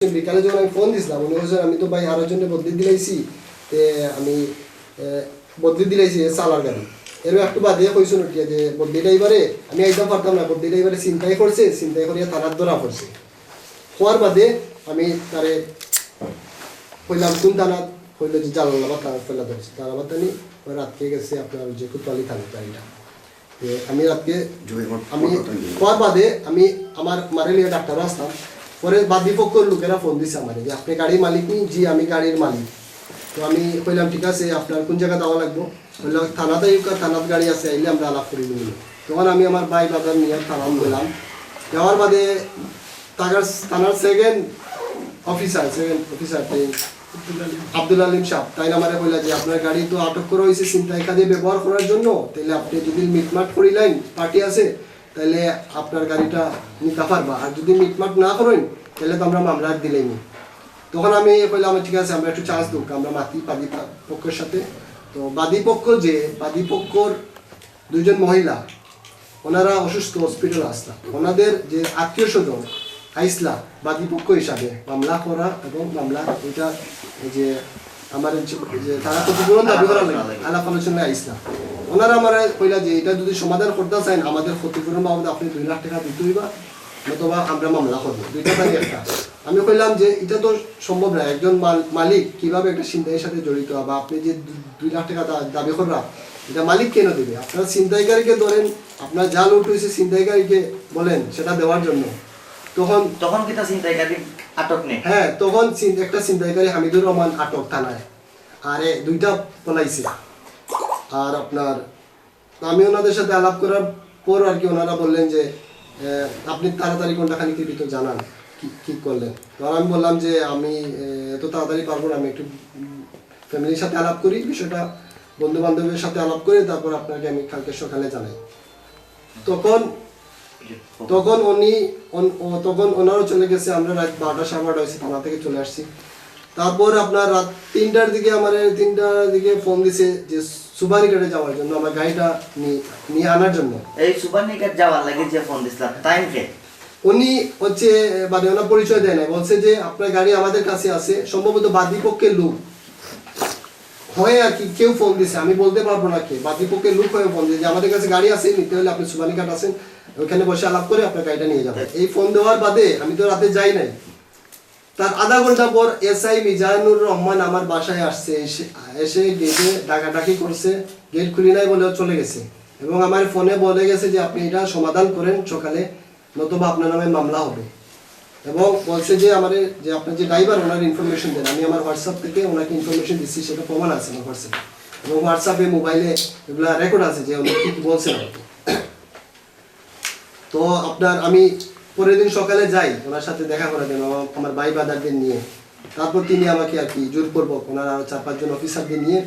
বিকালে যখন আমি ফোন দিছিলাম উনি বলছেন আমি তো ভাই আরও জন্য বদলি দিলাইছি তে আমি বদলি দিলাইছি চালার গাড়ি। এরও একটু বাদে কইছিল কি যে বদলিটা এবারে আমি একদম পারতাম না বদলিটা এবারে চিন্তাই করছে চিন্তাই করিয়া থানার ধরা পড়ছে। হওয়ার বাদে আমি তারে কইলাম কোন থানা কইল যে জালালাবাদ থানা ফেলা ধরছে। জালালাবাদ থানি রাতকে গেছে আপনার যে কুতওয়ালি থানা গাড়িটা। আমি রাতকে আমি হওয়ার বাদে আমি আমার মারে লিয়ে ডাক্তার আসতাম। পরে বাদী পক্ষর লোকেরা ফোন দিছে আমার যে, আপনি গাড়ির মালিক নি? জি, আমি গাড়ির মালিক। তো আমি কইলাম, ঠিক আছে, আপনার কোন জায়গা দেওয়া লাগবো? বললাম থানাতে থানাত গাড়ি আছে, আইলে আমরা আলাপ করি নিব তখন আমি আমার ভাই বাজার নিয়ে থানাম গেলাম। যাওয়ার বাদে তাগার থানার second officer second officer Abdul Alim Shah তাই আমারে কইলা যে, আপনার গাড়ি তো আটক করা হয়েছে ছিনতাই কাজে ব্যবহার করার জন্য তাহলে আপনি যদি মিটমাট করিলেন, পার্টি আছে তাহলে আপনার গাড়িটা নিতে পারবা আর যদি মিটমাট না করেন, তাহলে তো আমরা মামলা দিলেই তখন আমি কইলাম, ঠিক আছে, আমরা একটু চান্স দুক, আমরা মাতি বাদী পক্ষের সাথে। তো বাদী পক্ষ যে, বাদী পক্ষর দুইজন মহিলা, ওনারা অসুস্থ হসপিটাল আসলা। ওনাদের যে আত্মীয় স্বজন, আইসলা বাদীপক্ষ হিসাবে মামলা করা এবং মামলা, এটা এই যে তারা দাবি লাগে। আলাপ আলোচনায় আইসলা ওনারা কইলা যে, এটা যদি সমাধান করতে চান আমাদের ক্ষতিপূরণ বাবদ আপনি দুই লাখ টাকা দিতে হইবা আমরা মামলা করব। দুইটা একটা। আমি কইলাম যে, এটা তো সম্ভব না। একজন মাল- মালিক কীভাবে একটা ছিনতাইয়ের সাথে জড়িত? বা আপনি যে দুই লাখ টাকা দাবি করা এটা মালিক কেন দেবে? আপনার ছিনতাইকারীকে ধরেন, আপনার যা লুট হয়েছে ছিনতাইকারীকে বলেন, সেটা দেওয়ার জন্য। তখন তখন কিতা চিন্তাইকারী আটক নেই? হ্যাঁ তখন একটা ছিনতাইকারী হামিদুর রহমান আটক থানায়। আর দুইটা পলাইছে। আর আপনার আমি ওনাদের সাথে আলাপ করার পর আর কি ওনারা বললেন যে আপনি তাড়াতাড়ি কোনটা খালি কৃত জানান কি কি করলেন? তখন আমি বললাম যে আমি এত তাড়াতাড়ি পারব না আমি একটু ফ্যামিলির সাথে আলাপ করি বিষয়টা বন্ধু বান্ধবের সাথে আলাপ করে তারপর আপনাকে আমি কালকে সকালে জানাই। তখন তখন উনি তখন ওনারও চলে গেছে আমরা রাত বারোটা সাড়ে বারোটা হয়েছে থানা থেকে চলে আসছি। তারপর আপনার রাত তিনটার দিকে আমার তিনটার দিকে ফোন দিছে যে সুবারিঘাটে যাওয়ার জন্য আমার গাড়িটা নিয়ে নিয়ে আনার জন্য। এই সুপার নিকেট যাওয়ার লাগে যে ফোন দিছিলাম টাইম কে? উনি হচ্ছে মানে ওনার পরিচয় দেয় না বলছে যে আপনার গাড়ি আমাদের কাছে আছে সম্ভবত বাদী বাদীপক্ষের লোক। হয়ে আর কি কেউ ফোন দিছে। আমি বলতে পারব না কে। বাদীপক্ষের লোক হয়ে ফোন দিয়েছে। আমাদের কাছে গাড়ি আছে, নিতে হলে আপনি সুবানিঘাট আছেন ওখানে বসে আলাপ করে আপনার গাড়িটা নিয়ে যাবেন। এই ফোন দেওয়ার বাদে আমি তো রাতে যাই নাই। তার আধা ঘণ্টা পর এসআই মিজানুর রহমান আমার বাসায় আসছে, এসে এসে গেটে ডাকাডাকি করছে গেট খুলি নাই বলে চলে গেছে। এবং আমার ফোনে বলে গেছে যে, আপনি এটা সমাধান করেন, সকালে নতুবা আপনার নামে মামলা হবে। এবং বলছে যে আমার, যে আপনার যে ড্রাইভার ওনার ইনফরমেশন দেন। আমি আমার হোয়াটসঅ্যাপ থেকে ওনাকে ইনফরমেশন দিচ্ছি, সেটা প্রমাণ আছে আমার হোয়াটসঅ্যাপে এবং হোয়াটসঅ্যাপে মোবাইলে এগুলা রেকর্ড আছে যে উনি কি বলছেন তো আপনার, আমি পরের দিন সকালে যাই, ওনার সাথে দেখা করার জন্য আমার- ভাই বাদারদের নিয়ে। তারপর তিনি আমাকে আর কি জোর করব, ওনার আরও চার পাঁচজন অফিসারদের নিয়ে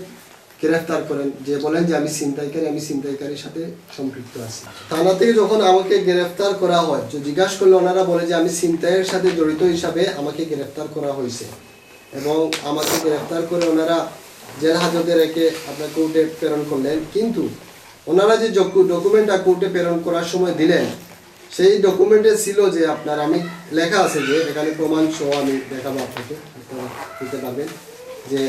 গ্রেফতার করেন, যে বলেন যে আমি ছিনতাইকারী, আমি ছিনতাইকারীর সাথে সম্পৃক্ত আছি। থানা থেকে যখন আমাকে গ্রেফতার করা হয়, যে জিজ্ঞাসা করলে ওনারা বলে যে আমি ছিনতাইয়ের সাথে জড়িত হিসাবে আমাকে গ্রেফতার করা হয়েছে। এবং আমাকে গ্রেফতার করে ওনারা জেল হাজতে রেখে আপনার কোর্টে প্রেরণ করলেন। কিন্তু ওনারা যে ডকুমেন্টটা কোর্টে প্রেরণ করার সময় দিলেন, সেই ডকুমেন্টে ছিল যে আপনার আমি লেখা আছে যে এখানে প্রমাণ সহ আমি দেখাবো আপনাকে দিতে পারবেন যে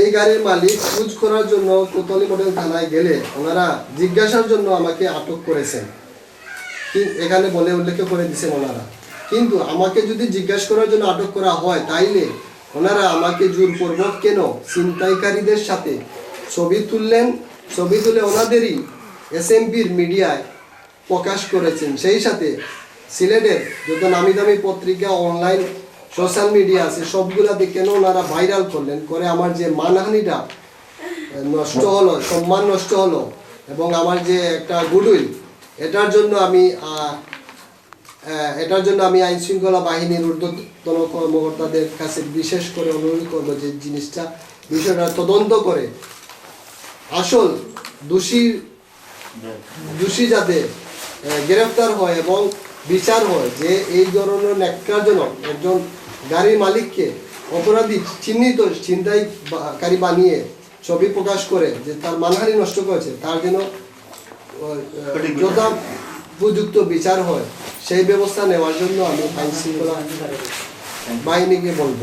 এই গাড়ির মালিক খোঁজ করার জন্য কোতলি মডেল থানায় গেলে ওনারা জিজ্ঞাসার জন্য আমাকে আটক করেছেন। এখানে বলে উল্লেখ করে দিছেন ওনারা। কিন্তু আমাকে যদি জিজ্ঞাসা করার জন্য আটক করা হয়, তাইলে ওনারা আমাকে জোরপূর্বক কেন ছিনতাইকারীদের সাথে ছবি তুললেন? ছবি তুলে ওনাদেরই এসএমপির মিডিয়ায় প্রকাশ করেছেন। সেই সাথে সিলেটের যত নামি দামি পত্রিকা অনলাইন সোশ্যাল মিডিয়া আছে সবগুলাতে কেন ওনারা ভাইরাল করলেন, করে আমার যে মানহানিটা নষ্ট হলো, সম্মান নষ্ট হলো, এবং আমার যে একটা গুডউইল এটার জন্য আমি এটার জন্য আমি আইন শৃঙ্খলা বাহিনীর ঊর্ধ্বতন কর্মকর্তাদের কাছে বিশেষ করে অনুরোধ করব যে জিনিসটা, বিষয়টা তদন্ত করে। আসল দোষী দোষী যাতে গ্রেফতার হয় এবং বিচার হয় যে এই ধরনের ন্যাক্কারজনক একজন গাড়ির মালিককে অপরাধী চিহ্নিত ছিনতাইকারী বানিয়ে ছবি প্রকাশ করে যে তার মানহানি নষ্ট করেছে তার জন্য যথাপযুক্ত যথা উপযুক্ত বিচার। হয় সেই ব্যবস্থা নেওয়ার জন্য আমি আইন শৃঙ্খলা বাহিনীকে বলব।